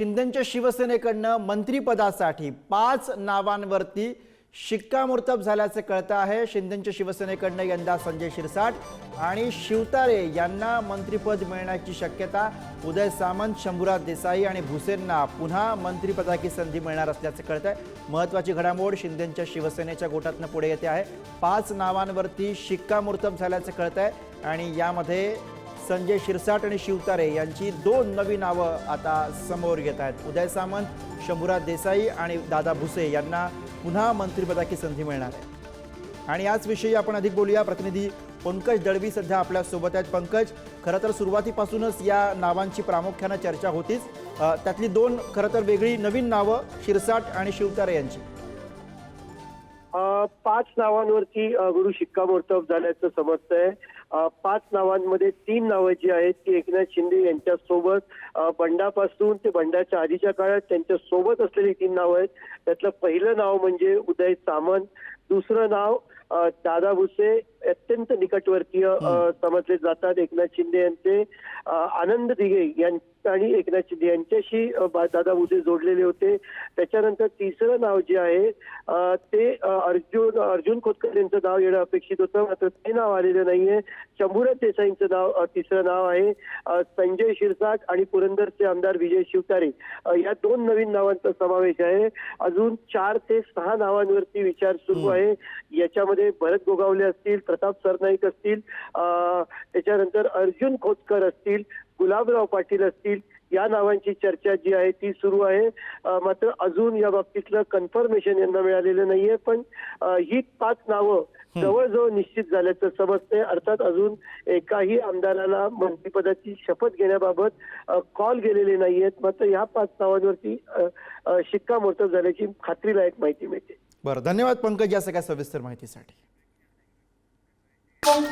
शिंदेच्या शिवसेनेकडनं मंत्रिपदासाठी पाच नावांवरती शिक्कामोर्तब झाल्याचं कळतं आहे. शिंदेच्या शिवसेनेकडनं यंदा संजय शिरसाट आणि शिवतारे यांना मंत्रिपद मिळण्याची शक्यता उदय सामंत शंभूराज देसाई आणि भुसेंना पुन्हा मंत्रिपदाची संधी मिळणार असल्याचं कळतं आहे. महत्त्वाची घडामोड शिंदेच्या शिवसेनेच्या गोटातनं पुढे येते आहे. पाच नावांवरती शिक्कामोर्तब झाल्याचं कळतं आहे आणि यामध्ये संजय शिरसाट आणि शिवतारे यांची दोन नवी नावं आता समोर येत आहेत. उदय सामंत शंभूराज देसाई आणि दादा भुसे यांना पुन्हा मंत्रिपदाची संधी मिळणार आहे. आणि याचविषयी आपण अधिक बोलूया. प्रतिनिधी पंकज दळवी सध्या आपल्यासोबत आहेत. पंकज खरं तर सुरुवातीपासूनच या नावांची प्रामुख्यानं चर्चा होतीच. त्यातली दोन खरं तर वेगळी नवीन नावं शिरसाट आणि शिवतारे यांची. पाच नावांवरती गुरु शिक्कामोर्तब झाल्याचं समजतंय. पाच नावांमध्ये तीन नावं जी आहेत ती एकनाथ शिंदे यांच्यासोबत. बंडापासून ते बंडाच्या आधीच्या काळात त्यांच्यासोबत असलेली तीन नावं आहेत. त्यातलं पहिलं नाव म्हणजे उदय सामंत. दुसरं नाव दादा भुसे. अत्यंत निकटवर्तीय समजले जातात. एकनाथ शिंदे यांचे आनंद दिघे यां आणि एकनाथ शिंदे यांच्याशी दादा भुसे जोडलेले होते. त्याच्यानंतर तिसरं नाव जे आहे ते अर्जुन अर्जुन खोतकर यांचं नाव येणं अपेक्षित होतं. मात्र ते नाव आलेलं नाहीये. शंभूराज देसाईंचं नाव तिसरं नाव आहे. संजय शिरसाट आणि पुरंदरचे आमदार विजय शिवतारे. या दोन नवीन नावांचा समावेश आहे. अजून चार ते सहा नावांवरती विचार सुरू आहे. याच्यामध्ये भरत गोगावले असतील प्रताप सरनाईक असतील त्याच्यानंतर अर्जुन खोतकर असतील गुलाबराव पाटील असतील या नावांची चर्चा जी आहे ती सुरू आहे. मात्र अजून या बाबतीतलं कन्फर्मेशन यांना मिळालेलं नाहीये पण ही पाच नावं जवळजवळ निश्चित झाल्याचं समजतंय. अर्थात अजून एकाही आमदाराला मंत्रिपदाची शपथ घेण्याबाबत कॉल गेलेले नाहीयेत. मात्र या पाच नावांवरती शिक्कामोर्तब झाल्याची खात्रीलायक माहिती मिळते. बरं धन्यवाद पंकज या सगळ्या सविस्तर माहितीसाठी. Bye.